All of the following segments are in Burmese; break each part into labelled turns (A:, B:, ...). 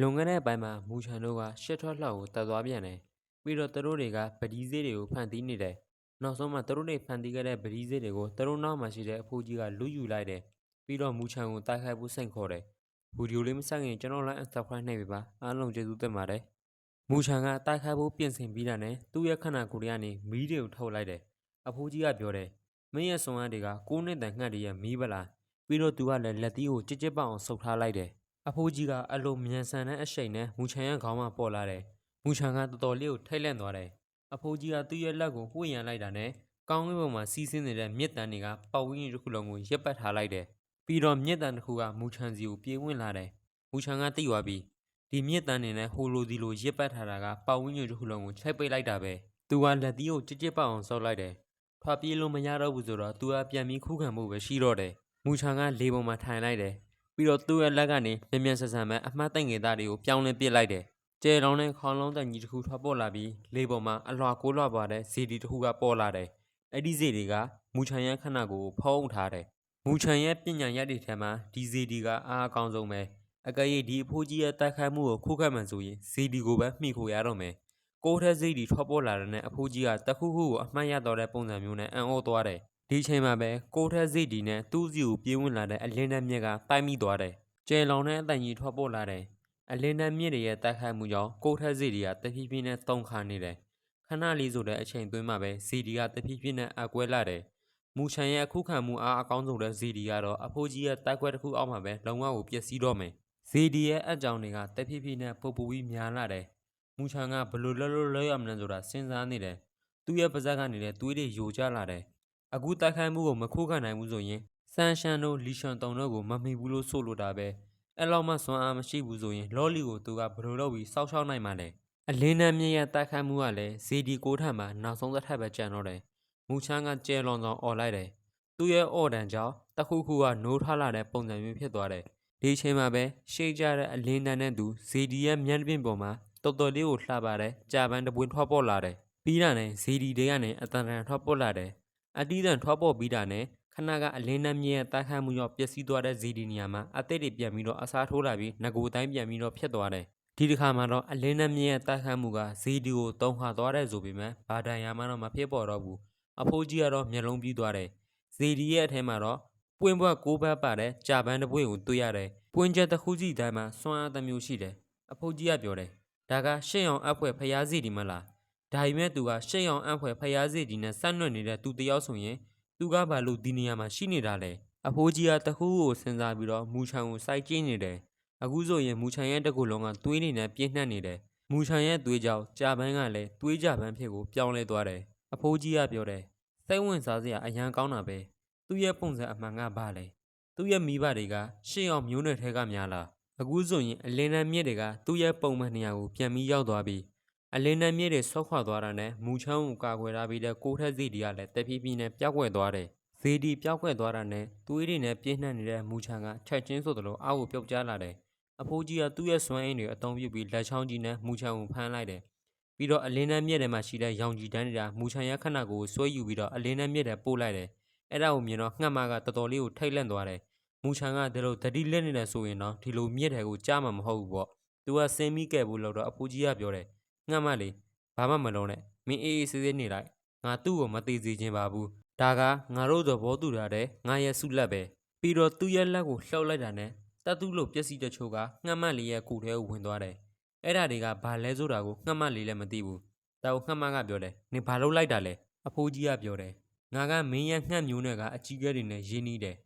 A: လွန်ခဲ့တဲ့အပိုင်းမှာမူချန်တို့ကရှစ်ထွက်လှောက်ကိုတက်သွားပြန်တယ်။ပြီးတော့သူတို့တွေကပဒီစေးတွေကိုဖန်တီးနေတယ်။နောက်ဆုံးမှာသူတို့တွေဖန်တီးခဲ့တဲ့ပဒီစေးတွေကိုသူတို့နောက်မှာရှိတဲ့အဖိုးကြီးကလူယူလိုက်တယ်။ပြီးတော့မူချန်ကိုတိုက်ခိုက်ဖို့စိတ်ခေါ်တယ်။ဗီဒီယိုလေးမဆက်ခင်ကျွန်တော်လည်း subscribe နှိပ်ပေးပါ။အားလုံးကျေးဇူးတင်ပါတယ်။မူချန်ကတိုက်ခိုက်ဖို့ပြင်ဆင်ပြီးတာနဲ့သူ့ရဲ့ခန္ဓာကိုယ်တွေကနေမီးတွေကိုထုတ်လိုက်တယ်။အဖိုးကြီးကပြောတယ်။မင်းရဲ့ဆွမ်းအားတွေကကိုးနှစ်တန်ငှက်တွေရဲ့မီးပလား။ပြီးတော့သူကလည်းလက်သီးကိုကြစ်ကြစ်ပေါအောင်ဆုပ်ထားလိုက်တယ်။ အဖိုးကြီးကအလိုမြန်ဆန်တဲ့အရှိန်နဲ့မူချန်ရဲ့ခေါင်းမှာပေါ်လာတယ်။မူချန်ကတော်တော်လေးကိုထိတ်လန့်သွားတယ်။အဖိုးကြီးကသူ့ရဲ့လက်ကိုဝှေ့ရန်လိုက်တာနဲ့ကောင်းကင်ဘုံမှာစီးဆင်းနေတဲ့မြစ်တန်းတွေကပေါဝင်းကြီးတစ်ခုလုံးကိုရက်ပတ်ထားလိုက်တယ်။ပြီးတော့မြစ်တန်းတစ်ခုကမူချန်စီကိုပြေးဝင်လာတယ်။မူချန်ကတိသွားပြီးဒီမြစ်တန်းနေနဲ့ဟိုလိုဒီလိုရက်ပတ်ထားတာကပေါဝင်းကြီးတစ်ခုလုံးကိုချိုက်ပိတ်လိုက်တာပဲ။သူကလက်သီးကိုကြစ်ကြစ်ပေါအောင်ဆောက်လိုက်တယ်။ထွက်ပြေးလို့မရတော့ဘူးဆိုတော့သူကပြန်ပြီးခုခံမှုပဲရှိတော့တယ်။မူချန်ကလေပုံမှာထိုင်လိုက်တယ်။ ပြီးတော့သူ့ရဲ့လက်ကနေမြန်မြန်ဆန်ဆန်ပဲအမှတ်သိမ့်ငယ်သားတွေကိုပြောင်းလဲပစ်လိုက်တယ်။ကျဲလောင်းနဲ့ခေါင်းလုံးတန်ကြီးတစ်ခုထွက်ပေါ်လာပြီးလေပေါ်မှာအလွှာကိုးလွှာသွားတဲ့ဇီဒီတစ်ခုကပေါ်လာတယ်။အဲ့ဒီဇီဒီကမူချန်ရဲ့ခန္ဓာကိုယ်ကိုဖုံးထားတယ်။မူချန်ရဲ့ပညာရက်တွေထဲမှာဒီဇီဒီကအားအကောင်းဆုံးပဲ။အကယ်၍ဒီအဖိုးကြီးရဲ့တိုက်ခိုက်မှုကိုခုခံမှန်ဆိုရင်ဇီဒီကိုပဲမှီခိုရတော့မယ်။ကိုးထဲဇီဒီထွက်ပေါ်လာတဲ့နဲ့အဖိုးကြီးကတခုခုကိုအမှတ်ရတော့တဲ့ပုံစံမျိုးနဲ့အံ့ဩသွားတယ်။ ဒီချိန်မှာပဲကိုးထဲဇီဒီနဲ့သူ့စီကိုပြေးဝင်လာတဲ့အလင်းနဲ့မြက်ကတိုက်မိသွားတယ်။ကျဲလောင်တဲ့အတန်ကြီးထွက်ပေါ်လာတယ်။အလင်းနဲ့မြင့်တွေရဲ့တိုက်ခိုက်မှုကြောင့်ကိုထက်စီတွေကတဖြည်းဖြည်းနဲ့တုံခါနေတယ်။ခဏလေးဆိုတဲ့အချိန်သွင်းမှာပဲဇီဒီကတဖြည်းဖြည်းနဲ့အကွဲလာတယ်။မူချန်ရဲ့အခုခံမှုအားအကောင်းဆုံးတဲ့ဇီဒီကတော့အဖိုးကြီးရဲ့တိုက်ခွဲတစ်ခုအောက်မှာပဲလုံဝကိုပျက်စီးတော့မယ်။ဇီဒီရဲ့အကြောင်တွေကတဖြည်းဖြည်းနဲ့ပုပ်ပူပြီးများလာတယ်။မူချန်ကဘယ်လို့လွတ်လွတ်လွတ်ရမလဲဆိုတာစဉ်းစားနေတယ်။သူ့ရဲ့ပါဇက်ကနေလည်းသွေးတွေယိုကျလာတယ်။ အခုတိုက်ခိုက်မှုကိုမခုခံနိုင်ဘူးဆိုရင်ဆန်ရှန်တို့လီရှွန်တုံတို့ကိုမမိဘူးလို့ဆိုလိုတာပဲ။အဲ့လောက်မှစွမ်းအားမရှိဘူးဆိုရင်လော်လီကိုသူကဘယ်လိုလုပ်ပြီးစောက်ရှောက်နိုင်မှာလဲ။အလင်းနဲ့မြင့်ရဲ့တိုက်ခိုက်မှုကလည်းဇီဒီကိုထံမှာနောက်ဆုံးတစ်ထပ်ပဲကြံတော့တယ်။မူချန်ကကျဲလွန်ဆောင်អော်လိုက်တယ်။သူ့ရဲ့အော်တန်ကြောင့်တခုခုကနိုးထလာတဲ့ပုံစံမျိုးဖြစ်သွားတယ်။ဒီအချိန်မှာပဲရှေ့ကြတဲ့အလင်းတန်းနဲ့သူဇီဒီရဲ့မျက်နှာပြင်ပေါ်မှာတော်တော်လေးကိုလှပတဲ့ကြာပန်းတစ်ပွင့်ထွက်ပေါ်လာတယ်။ပြီးတာနဲ့ဇီဒီတွေကနေအတန်တန်ထွက်ပေါ်လာတယ်။ အတီးတန်ထွက်ပေါ်ပြီးတာနဲ့ခဏကအလင်းနဲ့မြင့်ရဲ့တိုက်ခိုက်မှုကြောင့်ပျက်စီးသွားတဲ့ဇီဒီနေရာမှာအသက်တွေပြန်ပြီးတော့အစားထိုးလာပြီးငကိုတိုင်းပြန်ပြီးတော့ဖြစ်သွားတယ်။ဒီတစ်ခါမှာတော့အလင်းနဲ့မြင့်ရဲ့တိုက်ခိုက်မှုကဇီဒီကိုတုံခါသွားတဲ့ဆိုပေမဲ့ဘာဒန်ယာမှတော့မဖြစ်ပေါ်တော့ဘူး။အဖိုးကြီးကတော့မျက်လုံးပြီးသွားတယ်။ဇီဒီရဲ့အထက်မှာတော့ပွင့်ဘွက်ကိုးဘက်ပါတဲ့ကြာပန်းတစ်ပွင့်ကိုတွေ့ရတယ်။ပွင့်ချက်တစ်ခုစီတိုင်းမှာစွမ်းအားတစ်မျိုးရှိတယ်။အဖိုးကြီးကပြောတယ်။ဒါကရှစ်အောင်အဖွဲဖျားစီဒီမလား။ ဒါပေမဲ့သူကရှစ်အောင်အဖွဲဖျားစီဒီနဲ့ဆက်နွယ်နေတဲ့သူတယောက်ဆိုရင်သူကဘာလို့ဒီနေရာမှာရှိနေတာလဲ။အဖိုးကြီးကတခုခုကိုစဉ်းစားပြီးတော့မူချန်ကိုစိုက်ကြည့်နေတယ်။အခုဆိုရင်မူချန်ရဲ့တစ်ခုလုံးကသွေးနေနဲ့ပြင်းနှက်နေတယ်။မူချန်ရဲ့သွေးကြောင့်ကြာပန်းကလည်းသွေးကြပန်းဖြစ်ကိုပြောင်းလဲသွားတယ်။အဖိုးကြီးကပြောတယ်။စိတ်ဝင်စားစရာအရန်ကောင်းတာပဲ။သူ့ရဲ့ပုံစံအမှန်ကဘာလဲ။သူ့ရဲ့မိဘတွေကရှေ့အောင်မျိုးနွယ်ထဲကများလား။အခုဆိုရင်အလင်းနဲ့မြစ်တွေကသူ့ရဲ့ပုံမှန်နေရာကိုပြန်ပြီးရောက်သွားပြီ။ အလင်းနဲ့မြစ်တွေဆောက်ခွာသွားတာနဲ့မူချမ်းကိုကာကွယ်ထားပြီးတဲ့ကိုထက်စီဒီကလည်းတဖြည်းဖြည်းနဲ့ပျောက်ကွယ်သွားတယ်။ဇေဒီပျောက်ကွယ်သွားတာနဲ့သွေးတွေနဲ့ပြင်းနှက်နေတဲ့မူချမ်းကချက်ချင်းဆိုသလိုအောက်ကိုပြုတ်ကျလာတယ်။အဖိုးကြီးကသူ့ရဲ့စွမ်းအင်တွေအသုံးပြုပြီးလက်ချောင်းကြီးနဲ့မူချမ်းကိုဖမ်းလိုက်တယ်။ပြီးတော့အလင်းနဲ့မြစ်ထဲမှာရှိတဲ့ရောင်ကြီးတန်းတွေကမူချမ်းရဲ့ခန္ဓာကိုယ်ကိုဆွဲယူပြီးတော့အလင်းနဲ့မြစ်ထဲပို့လိုက်တယ်။အဲ့ဒါကိုမြင်တော့ငှက်မကတော်တော်လေးကိုထိတ်လန့်သွားတယ်။မူချမ်းကဒီလိုတတိလက်နေတယ်ဆိုရင်တော့ဒီလိုမြစ်ထဲကိုကြားမှာမဟုတ်ဘူးပေါ့။သူကစင်းမိကဲဘူးလို့တော့အဖိုးကြီးကပြောတယ်။ ငှက်မလေးဘာမှမလုံးနဲ့မင်းအေးအေးဆေးဆေးနေလိုက်ငါသူ့ကိုမသေးစေခြင်းပါဘူးဒါကငါတို့သဘောတူထားတဲ့ငါရဲ့ဆုလက်ပဲပြီးတော့သူ့ရဲ့လက်ကိုလှောက်လိုက်တာနဲ့တတ်သူ့လိုပျက်စီးတချို့ကငှက်မလေးရဲ့ကိုယ်ထဲကိုဝင်သွားတယ်အဲ့ဒါတွေကဘာလဲဆိုတာကိုငှက်မလေးလည်းမသိဘူးတောက်ငှက်မကပြောတယ်နင်ဘာလုပ်လိုက်တာလဲအဖိုးကြီးကပြောတယ်ငါကမင်းရဲ့ငှက်မျိုးနွယ်ကအကြီးကဲတွေနဲ့ရင်းနှီးတယ်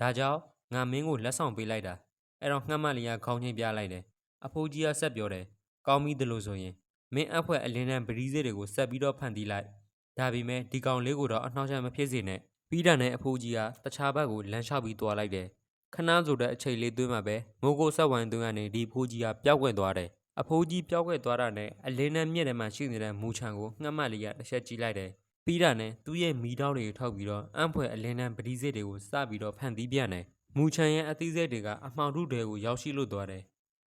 A: ဒါကြောင့်ငါမင်းကိုလက်ဆောင်ပေးလိုက်တာအဲ့တော့ငှက်မလေးကခေါင်းချင်းပြလိုက်တယ်အဖိုးကြီးကဆက်ပြောတယ်ကောင်းပြီတလို့ဆိုရင် မင်းအဖွဲအလင်းနဲ့ပရိစေးတွေကိုဆက်ပြီးတော့ဖန်တီးလိုက်ဒါပေမဲ့ဒီကောင်လေးကိုတော့အနှောင့်အယှက်မဖြစ်စေနဲ့ပြီးတာနဲ့အဖိုးကြီးကတခြားဘက်ကိုလမ်းလျှောက်ပြီးသွားလိုက်တယ်ခဏဆိုတဲ့အချိန်လေးသွင်းမှာပဲမိုးကိုဆက်ဝိုင်းသွင်းကနေဒီဖိုးကြီးကပျောက်ကွယ်သွားတယ်အဖိုးကြီးပျောက်ကွယ်သွားတာနဲ့အလင်းနဲ့မြက်ထဲမှာရှိနေတဲ့မူချံကိုငှက်မလေးကတစ်ချက်ကြည့်လိုက်တယ်ပြီးတာနဲ့သူ့ရဲ့မီးတောက်တွေကိုထောက်ပြီးတော့အံ့ဖွယ်အလင်းနဲ့ပရိစေးတွေကိုစပြီးတော့ဖန်တီးပြန်တယ်မူချံရဲ့အသီးစိတ်တွေကအမှောင်ထုတွေကိုရောက်ရှိလို့သွားတယ်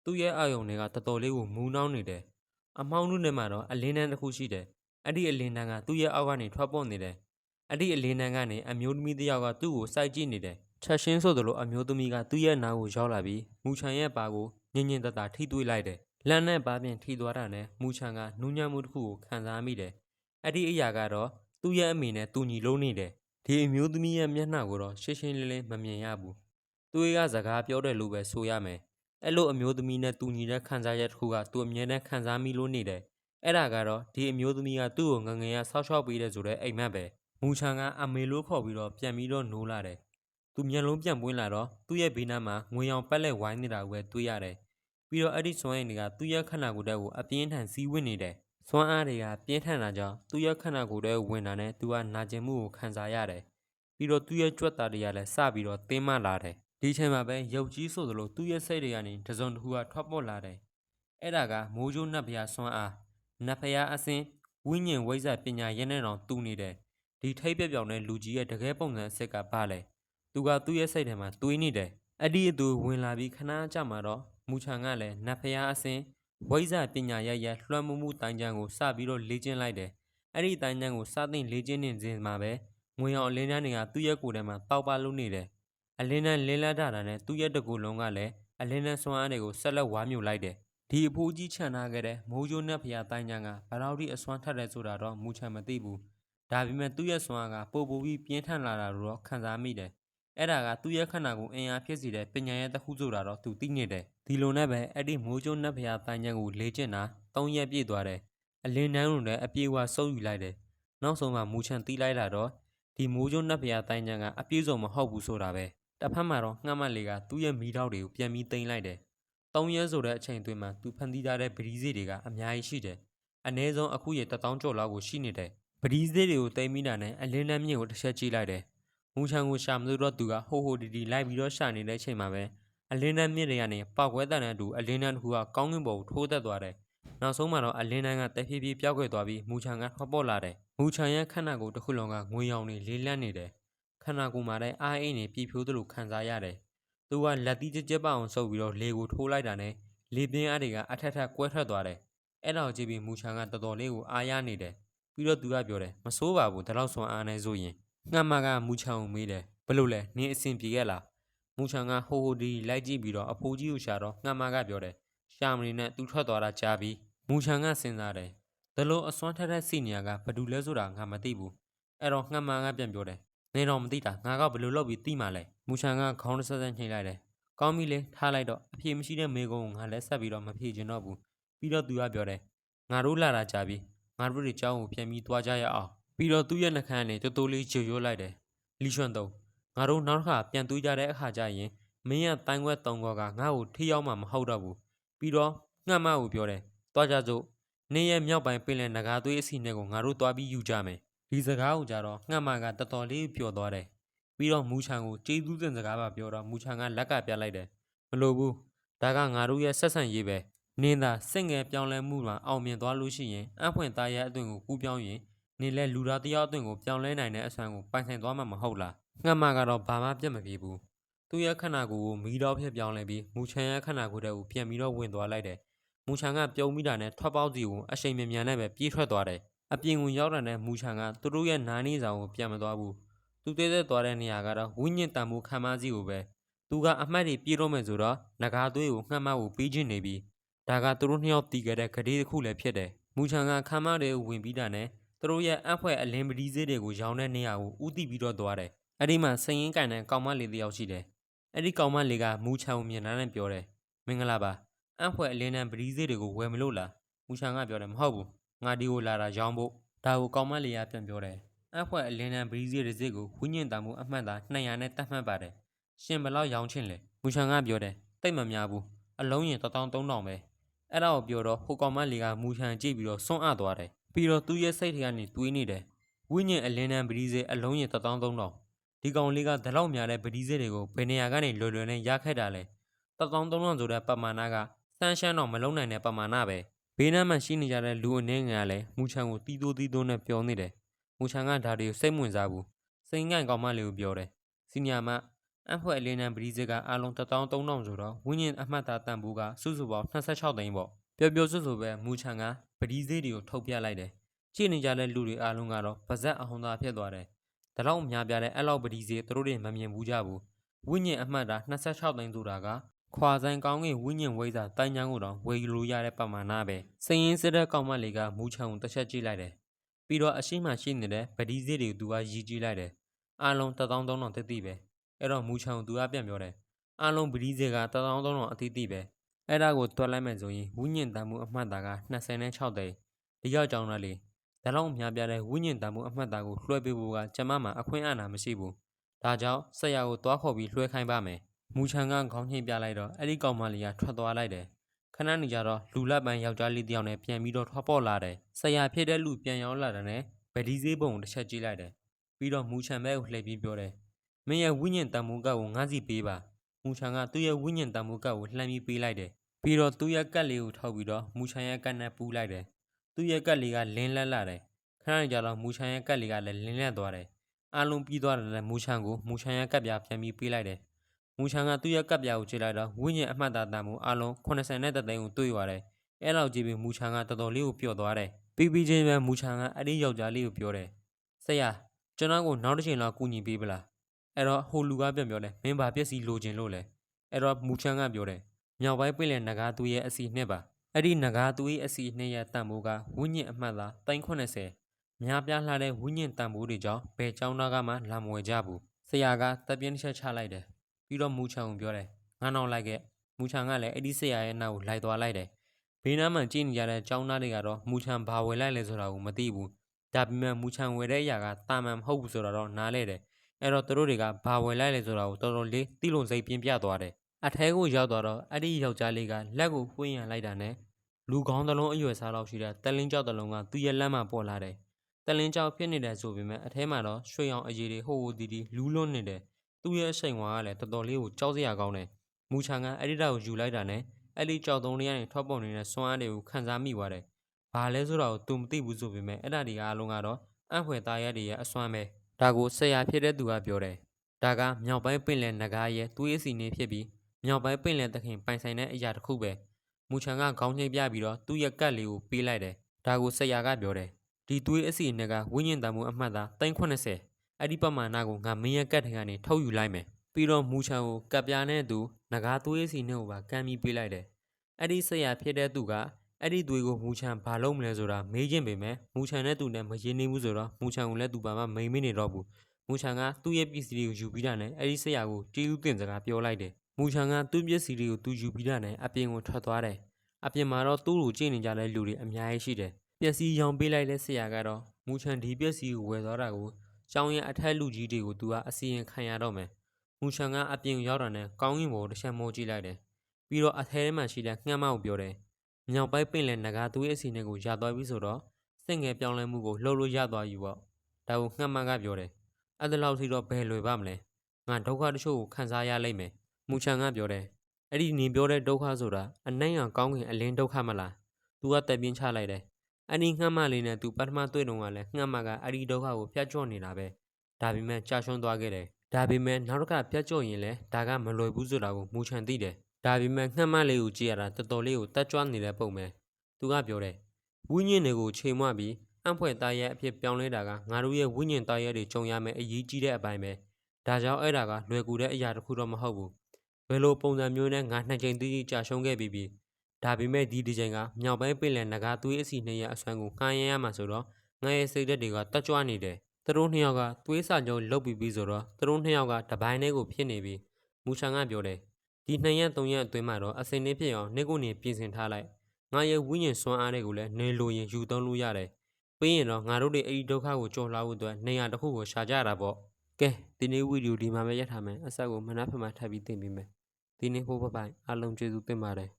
A: သူ့ရဲ့အာယုံတွေကတော်တော်လေးကိုမူးနှောင်းနေတယ် အမောင်းနုနဲ့မှာတော့အလင်းတန်းတစ်ခုရှိတယ်။အဲ့ဒီအလင်းတန်းကသူ့ရဲ့အောက်ကနေထွက်ပေါ်နေတယ်။အဲ့ဒီအလင်းတန်းကနေအမျိုးသမီးတစ်ယောက်ကသူ့ကိုစိုက်ကြည့်နေတယ်။ချက်ရှင်းဆိုသလိုအမျိုးသမီးကသူ့ရဲ့နားကိုရောက်လာပြီးမူချန်ရဲ့ပါကိုညင်ညင်တတထိတွေးလိုက်တယ်လမ်းနဲ့ပါပြင်ထိသွားတာနဲ့မူချန်ကနူးညံ့မှုတစ်ခုကိုခံစားမိတယ်အဲ့ဒီအရာကတော့သူ့ရဲ့အမေနဲ့တူညီလုံးနေတယ်ဒီအမျိုးသမီးရဲ့မျက်နှာကိုတော့ရှင်းရှင်းလင်းလင်းမမြင်ရဘူးသူကစကားပြောတယ်လို့ပဲဆိုရမယ် အဲ့လိုအမျိုးသမီးနဲ့တူညီတဲ့ခံစားချက်တစ်ခုကသူအမြဲတမ်းခံစားမိလို့နေတယ်အဲ့ဒါကတော့ဒီအမျိုးသမီးကသူ့ကိုငငယ်ရဆောက်ရှောက်ပေးတယ်ဆိုတော့အိမ်မက်ပဲမူချန်ကအမေလို့ခေါ်ပြီးတော့ပြန်ပြီးတော့နိုးလာတယ်သူမျက်လုံးပြန်ပွင့်လာတော့သူ့ရဲ့ဘေးနားမှာငွေရောင်ပက်လက်ဝိုင်းနေတာကိုပဲတွေ့ရတယ်ပြီးတော့အဲ့ဒီစွမ်းရည်တွေကသူ့ရဲ့ခန္ဓာကိုယ်ထဲကိုအပြင်းထန်စီးဝင်နေတယ်စွမ်းအားတွေကပြင်းထန်တာကြောင့်သူ့ရဲ့ခန္ဓာကိုယ်ထဲကိုဝင်တာနဲ့သူကနာကျင်မှုကိုခံစားရတယ်ပြီးတော့သူ့ရဲ့ကြွက်သားတွေကလည်းစပြီးတော့တင်းမလာတယ် ဒီချိန်မှာပဲရုပ်ကြီးဆိုသလိုသူ့ရဲ့စိတ်တွေကနေတစ်စုံတစ်ခုကထွက်ပေါ်လာတယ်အဲ့ဒါကမိုးကြိုးနတ်ဖျားစွမ်းအားနတ်ဖျားအစင်ဝိညာဉ်ဝိဇ္ဇာပညာရဲနဲ့တောင်တူနေတယ်ဒီထိပ်ပြက်ပြောင်တဲ့လူကြီးရဲ့တကယ်ပုံစံအစ်စ်ကဘာလဲသူကသူ့ရဲ့စိတ်ထဲမှာတွေးနေတယ်အဲ့ဒီအတူဝင်လာပြီးခဏကြာမှတော့မူချန်ကလည်းနတ်ဖျားအစင်ဝိဇ္ဇာပညာရဲရဲ့လွှမ်းမိုးမှုတိုင်ချမ်းကိုစပြီးတော့လေ့ကျင့်လိုက်တယ်အဲ့ဒီတိုင်ချမ်းကိုစတင်လေ့ကျင့်နေစဉ်မှာပဲငွေအောင်အလင်းတန်းတွေကသူ့ရဲ့ကိုယ်ထဲမှာတောက်ပလုံးနေတယ် အလင်းတန်းလင်းလက်တာတာနဲ့သူ့ရဲ့တကူလုံးကလည်းအလင်းတန်းစွမ်းအားတွေကိုဆက်လက်ဝါမြူလိုက်တယ်ဒီအဖိုးကြီးခြံထားခဲ့တဲ့မိုးကြိုးနဲ့ဖျားတိုင်းချမ်းကဘယ်လောက်ထိအစွမ်းထက်တယ်ဆိုတာတော့မူချံမသိဘူးဒါပေမဲ့သူ့ရဲ့စွမ်းအားကပိုပိုပြီးပြင်းထန်လာတာလို့တော့ခံစားမိတယ်အဲ့ဒါကသူ့ရဲ့ခန္ဓာကိုယ်အင်အားဖြစ်စေတဲ့ပညာရဲ့တစ်ခုဆိုတာတော့သူသိနေတယ်ဒီလိုနဲ့ပဲအဲ့ဒီမိုးကြိုးနဲ့ဖျားတိုင်းချမ်းကိုလေ့ကျင့်တာ၃ရက်ပြည့်သွားတယ်အလင်းတန်းလုံးလည်းအပြေးအဝဆုပ်ယူလိုက်တယ်နောက်ဆုံးမှမူချံတီးလိုက်လာတော့ဒီမိုးကြိုးနဲ့ဖျားတိုင်းချမ်းကအပြေးစုံမဟုတ်ဘူးဆိုတာပဲ တစ်ဖက်မှာတော့ငှက်မလေးကသူ့ရဲ့မိတော့တွေကိုပြန်ပြီးသိမ်းလိုက်တယ်၃ရက်ဆိုတဲ့အချိန်အတွင်းမှာသူဖန်တီးထားတဲ့ပရိစေးတွေကအများကြီးရှိတယ်။အနည်းဆုံးအခုရ1000ကျော်လောက်ကိုရှိနေတယ်။ပရိစေးတွေကိုတိမ်မိတာနဲ့အလင်းလန်းမြင့်ကိုတစ်ချက်ကြည့်လိုက်တယ်။မူချန်ကိုရှာမလို့တော့သူကဟိုဟိုဒီဒီလိုက်ပြီးတော့ရှာနေတဲ့အချိန်မှာပဲအလင်းလန်းမြင့်တွေကနေပောက်ကွဲတန်တဲ့အတူအလင်းလန်းတစ်ခုကကောင်းကင်ဘုံကိုထိုးသက်သွားတယ်။နောက်ဆုံးမှာတော့အလင်းလန်းကတဖြည်းဖြည်းပျောက်ကွယ်သွားပြီးမူချန်ကထွက်ပေါ်လာတယ်။မူချန်ရဲ့ခန္ဓာကိုယ်တစ်ခုလုံးကငွေရောင်တွေလေးလန့်နေတယ်။ ခန္ဓာကိုယ်မှာလည်းအားအိမ်တွေပြည့်ဖြိုးသလိုခံစားရတယ်။သူကလက်သီးကျကျပအောင်ဆုပ်ပြီးတော့လေကိုထိုးလိုက်တာနဲ့လေပြင်းအားတွေကအထက်ထက်ကွဲထွက်သွားတယ်။အဲ့တော့ကြည့်ပြီးမူချန်ကတော်တော်လေးကိုအားရနေတယ်။ပြီးတော့သူကပြောတယ်မစိုးပါဘူးဒါတော့ဆွမ်းအားနေဆိုရင်ငှက်မကမူချန်ကိုမေးတယ်ဘလို့လဲနင်းအဆင်ပြေရလားမူချန်ကဟိုဟိုဒီဒီလိုက်ကြည့်ပြီးတော့အဖိုးကြီးကိုရှာတော့ငှက်မကပြောတယ်ရှာမနေနဲ့သူထွက်သွားတာကြားပြီးမူချန်ကစဉ်းစားတယ်ဒါလို့အစွမ်းထက်တဲ့စီနီယာကဘာတူလဲဆိုတာငါမသိဘူးအဲ့တော့ငှက်မကပြန်ပြောတယ် နေတော့မသိတာငါကဘယ်လိုလုပ်ပြီးသိမှလဲမူချန်ကခေါင်းတစ်ဆက်ဆက်ညှိလိုက်တယ်ကောင်းပြီလေထားလိုက်တော့အဖြေမရှိတဲ့မေကုန်းကိုငါလည်းဆက်ပြီးတော့မဖြေချင်တော့ဘူးပြီးတော့သူကပြောတယ်ငါတို့လာတာကြာပြီငါတို့တွေကြောင်းကိုပြန်ပြီးသွားကြရအောင်ပြီးတော့သူ့ရဲ့နှခမ်းနဲ့တိုးတိုးလေးဂျိုရိုးလိုက်တယ်လီရွှန်တုံငါတို့နောက်တစ်ခါပြန်တွေးကြတဲ့အခါကျရင်မင်းရဲ့တိုင်းခွဲတုံကောကငါ့ကိုထိရောက်မှမဟုတ်တော့ဘူးပြီးတော့ငှက်မကိုပြောတယ်သွားကြစို့နေရဲ့မြောက်ပိုင်းပင်လယ်နဂါသွေးအစီနဲ့ကိုငါတို့သွားပြီးယူကြမယ် ဒီစကားကိုကြတော့ငှက်မကတော်တော်လေးပျော်သွားတယ်ပြီးတော့မူချန်ကိုကျေးဇူးတင်စကားပါပြောတော့မူချန်ကလက်ကပြလိုက်တယ်မလို့ဘူးဒါကငါတို့ရဲ့ဆက်ဆံရေးပဲနင်းသာစိတ်ငယ်ပြောင်းလဲမှုမှာအောင်မြင်သွားလို့ရှိရင်အဖွင့်သားရဲ့အသွင်ကိုကူးပြောင်းရင်နေလဲလူသားတစ်ယောက်အသွင်ကိုပြောင်းလဲနိုင်တဲ့အဆွမ်းကိုပိုင်ဆိုင်သွားမှာမဟုတ်လားငှက်မကတော့ဘာမှပြတ်မပြေဘူးသူ့ရဲ့ခန္ဓာကိုယ်ကိုမီးတော့ဖြစ်ပြောင်းလဲပြီးမူချန်ရဲ့ခန္ဓာကိုယ်ထဲကိုပြန်ပြီးတော့ဝင်သွားလိုက်တယ်မူချန်ကပြုံးမိတာနဲ့ထွက်ပေါက်စီကိုအရှိန်မြန်မြန်နဲ့ပဲပြေးထွက်သွားတယ် အပြင်ကိုရောက်တာနဲ့မူချန်ကသူတို့ရဲ့နားနေဆောင်ကိုပြန်မသွားဘူးသူတည်တဲ့သွားတဲ့နေရာကတော့ဝိညာဉ်တန်ဖိုးခံမစီကိုပဲသူကအမှတ်တွေပြေတော့မယ်ဆိုတော့ငကားသွေးကိုငှက်မကိုပေးခြင်းနေပြီဒါကသူတို့နှစ်ယောက်တီးခဲ့တဲ့ဂရေတစ်ခုလည်းဖြစ်တယ်မူချန်ကခံမတွေကိုဝင်ပြီးတာနဲ့သူတို့ရဲ့အဖွဲအလင်းပတိစေးတွေကိုရောင်းတဲ့နေရာကိုဥတီပြီးတော့သွားတယ်အဲ့ဒီမှာစရင်ကန်တဲ့ကောင်မလေးတစ်ယောက်ရှိတယ်အဲ့ဒီကောင်မလေးကမူချန်ကိုမြင်လာနဲ့ပြောတယ်မင်္ဂလာပါအဖွဲအလင်းနဲ့ပတိစေးတွေကိုဝယ်မလို့လားမူချန်ကပြောတယ်မဟုတ်ဘူး ငါဒီကိုလာတာရောင်းဖို့ဒါကိုကောင်မလေးကပြန်ပြောတယ်အဖွဲအလင်းတန်းဘရီးစီရစစ်ကိုဝိညာဉ်တမှုအမှတ်သား200နဲ့တတ်မှတ်ပါတယ်။ရှင်ဘယ်လောက်ရောင်းချင်းလဲ။မူချန်ကပြောတယ်။တိတ်မများဘူး။အလုံးရင်1300ပဲ။အဲ့ဒါကိုပြောတော့ဟိုကောင်မလေးကမူချန်ကြည့်ပြီးတော့စွန့်အပ်သွားတယ်။ပြီးတော့သူ့ရဲ့စိတ်ထဲကနေတွေးနေတယ်။ဝိညာဉ်အလင်းတန်းဘရီးစီအလုံးရင်1300ဒီကောင်လေးကဒီလောက်များတဲ့ဘရီးစီတွေကိုဘယ်နေရာကနေလွယ်လွယ်နဲ့ရခဲ့တာလဲ။1300ဆိုတဲ့ပမာဏကစမ်းရှမ်းတော့မလုံးနိုင်တဲ့ပမာဏပဲ။ ဘေးနားမှာရှိနေကြတဲ့လူအနေငယ်ကလည်းမူချန်ကိုတီးတိုးတီးတိုးနဲ့ပြောနေတယ်မူချန်ကဒါတွေကိုစိတ်ဝင်စားဘူးစိန်ငိုင်ကောင်မလေးကိုပြောတယ်စီနီယာမအဖွဲအလင်းနံပရိစကအားလုံး13000ဆိုတော့ဝင်းရင်အမှတ်သားတန်ဖိုးကစုစုပေါင်း26သိန်းပေါ့ပျော်ပျော်စွစွပဲမူချန်ကပရိစေးတွေကိုထုတ်ပြလိုက်တယ်ကြည့်နေကြတဲ့လူတွေအားလုံးကတော့ပါဇက်အဟုန်သားဖြစ်သွားတယ်ဒါတော့များပြားတဲ့အဲ့လောက်ပရိစေးသူတို့တွေမမြင်ဘူးကြဘူးဝင်းရင်အမှတ်သား26သိန်းဆိုတာက ခွာဆိုင်ကောင်းကင်ဝိညာဉ်ဝိဇ္ဇာတိုင်းချောင်းကိုတော့ဝေယူလို့ရတဲ့ပမာဏပဲစည်ရင်စစ်တဲ့ကောင်မလေးကမူချံကိုတစ်ချက်ကြည့်လိုက်တယ်ပြီးတော့အရှိမရှိနေတဲ့ဗဒီစစ်တွေကိုသူကရည်ကြည့်လိုက်တယ်အားလုံး1300တိတိပဲအဲ့တော့မူချံကိုသူကပြန်ပြောတယ်အားလုံးဗဒီစစ်က1300အတိတိပဲအဲ့ဒါကိုတွက်လိုက်မယ်ဆိုရင်ဝိညာဉ်တန်မှုအမှတ်သားက26တိဒီရောက်ကြောင်းလားလေဒါလောက်များပြားတဲ့ဝိညာဉ်တန်မှုအမှတ်သားကိုလွှဲပေးဖို့ကကျမမှာအခွင့်အာဏာမရှိဘူးဒါကြောင့်ဆက်ရကိုတွားခေါ်ပြီးလွှဲခိုင်းပါမယ် မူချန်ကခေါင်းညှိပြလိုက်တော့အဲ့ဒီကောင်မလေးကထွက်သွားလိုက်တယ်ခဏနေကြတော့လူလက်ပန်းယောက်ျားလေးတစ်ယောက်နဲ့ပြန်ပြီးတော့ထွက်ပေါ်လာတယ်ဆရာဖြစ်တဲ့လူပြန်ရောက်လာတဲ့နဲ့ဗဒီဈေးပုံကိုတစ်ချက်ကြည့်လိုက်တယ်ပြီးတော့မူချန်ဘက်ကိုလှည့်ပြီးပြောတယ်မင်းရဲ့ဝိညာဉ်တန်မိုးကတ်ကိုငါးစီပေးပါမူချန်ကသူ့ရဲ့ဝိညာဉ်တန်မိုးကတ်ကိုလှမ်းပြီးပေးလိုက်တယ်ပြီးတော့သူ့ရဲ့ကတ်လေးကိုထောက်ပြီးတော့မူချန်ရဲ့ကတ်နဲ့ပူးလိုက်တယ်သူ့ရဲ့ကတ်လေးကလင်းလက်လာတယ်ခဏနေကြတော့မူချန်ရဲ့ကတ်လေးကလည်းလင်းလက်သွားတယ်အားလုံးပြီးသွားတယ်နဲ့မူချန်ကိုမူချန်ရဲ့ကတ်ပြပြန်ပြီးပေးလိုက်တယ် မူချန်ကသူ့ရဲ့ကပ်ပြားကိုကြည့်လိုက်တော့ဝိညာဉ်အမှတ်သားတန်မှုအလုံး80နဲ့တသိန်းကိုတွေ့ရတယ်။အဲလောက်ကြည့်ပြီးမူချန်ကတော်တော်လေးကိုပျော့သွားတယ်။ပြီးပြီးချင်းပဲမူချန်ကအဲ့ဒီယောက်ျားလေးကိုပြောတယ်။ဆရာကျွန်တော်ကိုနောက်တစ်ချိန်လောက်ကူညီပေးပလား။အဲ့တော့ဟိုလူကပြန်ပြောတယ်မင်းဘာပျက်စီးလိုချင်လို့လဲ။အဲ့တော့မူချန်ကပြောတယ်မြောက်ပိုင်းပင်လယ်နဂါသူရဲ့အစီနှစ်ပါ။အဲ့ဒီနဂါသူရဲ့အစီနှစ်ရဲ့တန်ဖိုးကဝိညာဉ်အမှတ်သား380များပြားလှတဲ့ဝိညာဉ်တန်ဖိုးတွေကြောင့်ဘယ်ကြောင်းသားကမှလာမဝယ်ကြဘူး။ဆရာကတပ်ပြင်းတစ်ချက်ချလိုက်တယ် ပြီးတော့မူချန်ကိုပြောတယ်ငါနောက်လိုက်ခဲ့မူချန်ကလည်းအဲ့ဒီဆရာရဲ့နောက်ကိုလိုက်သွားလိုက်တယ်ဘေးနားမှာကြည့်နေကြတဲ့ကျောင်းသားတွေကတော့မူချန်ဘာဝယ်လိုက်လဲဆိုတာကိုမသိဘူးဒါပေမဲ့မူချန်ဝယ်တဲ့အရာကတာမန်မဟုတ်ဘူးဆိုတာတော့နားလဲတယ်အဲ့တော့သူတို့တွေကဘာဝယ်လိုက်လဲဆိုတာကိုတော်တော်လေးသိလို့စိတ်ပြင်းပြသွားတယ်အထဲကိုရောက်သွားတော့အဲ့ဒီယောက်ျားလေးကလက်ကိုဖွင့်ရလိုက်တာနဲ့လူကောင်းတစ်လုံးအရွယ်စားလောက်ရှိတဲ့တလင်းကြောက်တစ်လုံးကသူ့ရဲ့လက်မှာပေါ်လာတယ်တလင်းကြောက်ဖြစ်နေတယ်ဆိုပေမဲ့အထဲမှာတော့ရွှေရောင်အရည်တွေဟိုဟိုတီတီလူးလွန်းနေတယ် သူ့ရဲ့အချိန်ဝါကလည်းတော်တော်လေးကိုကြောက်စရာကောင်းတယ်။မူချန်ကအဲ့ဒီတာကိုယူလိုက်တာနဲ့အဲ့ဒီကြောက်သုံးလေးကနေထွက်ပေါ်နေတဲ့စွမ်းအားတွေကိုခံစားမိသွားတယ်။ဘာလဲဆိုတာကိုသူမသိဘူးဆိုပေမဲ့အဲ့ဒါတွေအားလုံးကတော့အံ့ဖွယ်သားရက်တွေရဲ့အစွမ်းပဲ။ဒါကိုဆရာဖြစ်တဲ့သူကပြောတယ်။ဒါကမြောက်ပိုင်းပင်လယ်နဂါရဲ့သွေးအစီနေဖြစ်ပြီးမြောက်ပိုင်းပင်လယ်သခင်ပိုင်ဆိုင်တဲ့အရာတစ်ခုပဲ။မူချန်ကခေါင်းညှိပြပြီးတော့သူ့ရဲ့ကတ်လေးကိုပေးလိုက်တယ်။ဒါကိုဆရာကပြောတယ်။ဒီသွေးအစီနဲ့ကဝိညာဉ်တန်မှုအမှတ်သား380 အဲ့ဒီပမာဏကိုငါမင်းရဲ့ကတ်ထံကနေထုတ်ယူလိုက်မယ်ပြီးတော့မူချန်ကိုကပ်ပြားနဲ့အတူငကားသွေးစီနဲ့ကိုပါကမ်းပြီးပေးလိုက်တယ်အဲ့ဒီဆက်ရဖြစ်တဲ့သူကအဲ့ဒီသွေးကိုမူချန်ဘာလုပ်မလဲဆိုတာမေးခြင်းပေမဲ့မူချန်နဲ့သူနဲ့မရင်းနေဘူးဆိုတော့မူချန်ကိုလည်းသူပါမမိန်မနေတော့ဘူးမူချန်ကသူ့ရဲ့ပစ္စည်းတွေကိုယူပြီးတာနဲ့အဲ့ဒီဆက်ရကိုတီးဥတင်စကားပြောလိုက်တယ်မူချန်ကသူ့ပစ္စည်းတွေကိုသူယူပြီးတာနဲ့အပြင်ကိုထွက်သွားတယ်အပြင်မှာတော့သူ့ကိုကြည့်နေကြတဲ့လူတွေအများကြီးရှိတယ်ပစ္စည်းရောင်းပေးလိုက်တဲ့ဆရာကတော့မူချန်ဒီပစ္စည်းကိုဝယ်သွားတာကို ကျောင်းရဲ့အထက်လူကြီးတွေကိုသူကအစီရင်ခံရတော့မယ်။မူချန်ကအပြင်ကိုရောက်တာနဲ့ကောင်းကင်ဘုံကိုတစ်ချက်မိုးကြည့်လိုက်တယ်။ပြီးတော့အထဲထဲမှာရှိတဲ့ငှမ်းမကိုပြောတယ်။မြောက်ပိုင်းပင်လယ်နဂါသူ့ရဲ့အစီနဲ့ကိုရသွားပြီဆိုတော့စင့်ငယ်ပြောင်းလဲမှုကိုလှုပ်လို့ရသွားပြီပေါ့။ဒါကိုငှမ်းမကပြောတယ်။အဲ့ဒါလောက်ထိတော့ဘယ်လွယ်ပါမလဲ။ငါဒုက္ခတချို့ကိုခံစားရလိမ့်မယ်။မူချန်ကပြောတယ်။အဲ့ဒီနေပြောတဲ့ဒုက္ခဆိုတာအနိုင်အောင်ကောင်းကင်အလင်းဒုက္ခမလား။ तू ကတက်ပြင်းချလိုက်တယ်။ အဲ့ဒီငှမ်းမလေးနဲ့ तू ပထမတွေ့တော့ကလည်းငှမ်းမကအဲ့ဒီဒုက္ခကိုဖျက်ချော့နေတာပဲ။ဒါပေမဲ့ကြာရှုံးသွားခဲ့တယ်။ဒါပေမဲ့နောက်တစ်ခါဖျက်ချော့ရင်လည်းဒါကမလွယ်ဘူးဆိုတာကိုမူချန်သိတယ်။ဒါပေမဲ့ငှမ်းမလေးကိုကြည့်ရတာတော်တော်လေးကိုတက်ကြွနေတဲ့ပုံပဲ။ तू ကပြောတယ်။ဝိညာဉ်တွေကိုချိန်မွပြီးအံ့ဖွယ်သားရဲ့အဖြစ်ပြောင်းလဲတာကငါတို့ရဲ့ဝိညာဉ်သားရဲ့တွေကြုံရမယ်အရေးကြီးတဲ့အပိုင်းပဲ။ဒါကြောင့်အဲ့ဒါကလွယ်ကူတဲ့အရာတစ်ခုတော့မဟုတ်ဘူး။ဘယ်လိုပုံစံမျိုးနဲ့ငါနှစ်ကြိမ်တိတိကြာရှုံးခဲ့ပြီးပြီ။ ဒါပေမဲ့ဒီဒီချိန်ကမြောက်ပိုင်းပင်လယ်နဂါသွေးအစီနှစ်ရဲ့အစွမ်းကိုငှားရမ်းရမှာဆိုတော့ငါရဲ့စိတ်ဓာတ်တွေကတက်ကြွနေတယ်။သူတို့နှစ်ယောက်ကသွေးစာချုပ်လုတ်ပြီးပြီဆိုတော့သူတို့နှစ်ယောက်ကတပိုင်းလေးကိုဖြစ်နေပြီ။မူချန်ကပြောတယ်။ဒီနှစ်ရက်သုံးရက်အတွင်းမှာတော့အစင်လေးဖြစ်အောင်နေကိုနေပြင်ဆင်ထားလိုက်။ငါရဲ့ဝိညာဉ်စွမ်းအားတွေကိုလည်းနေလိုရင်ယူသုံးလို့ရတယ်။ပြီးရင်တော့ငါတို့တွေအဲ့ဒီဒုက္ခကိုကြော်လွှားဖို့အတွက်နေရာတစ်ခုကိုရှာကြတာပေါ့။ကဲဒီနေ့ဗီဒီယိုဒီမှာပဲရပ်ထားမယ်။အဆက်ကိုမနက်ဖြန်မှထပ်ပြီးတင်ပေးမယ်။ဒီနေ့ဖို့ပပိုင်အားလုံးကျေးဇူးတင်ပါတယ်။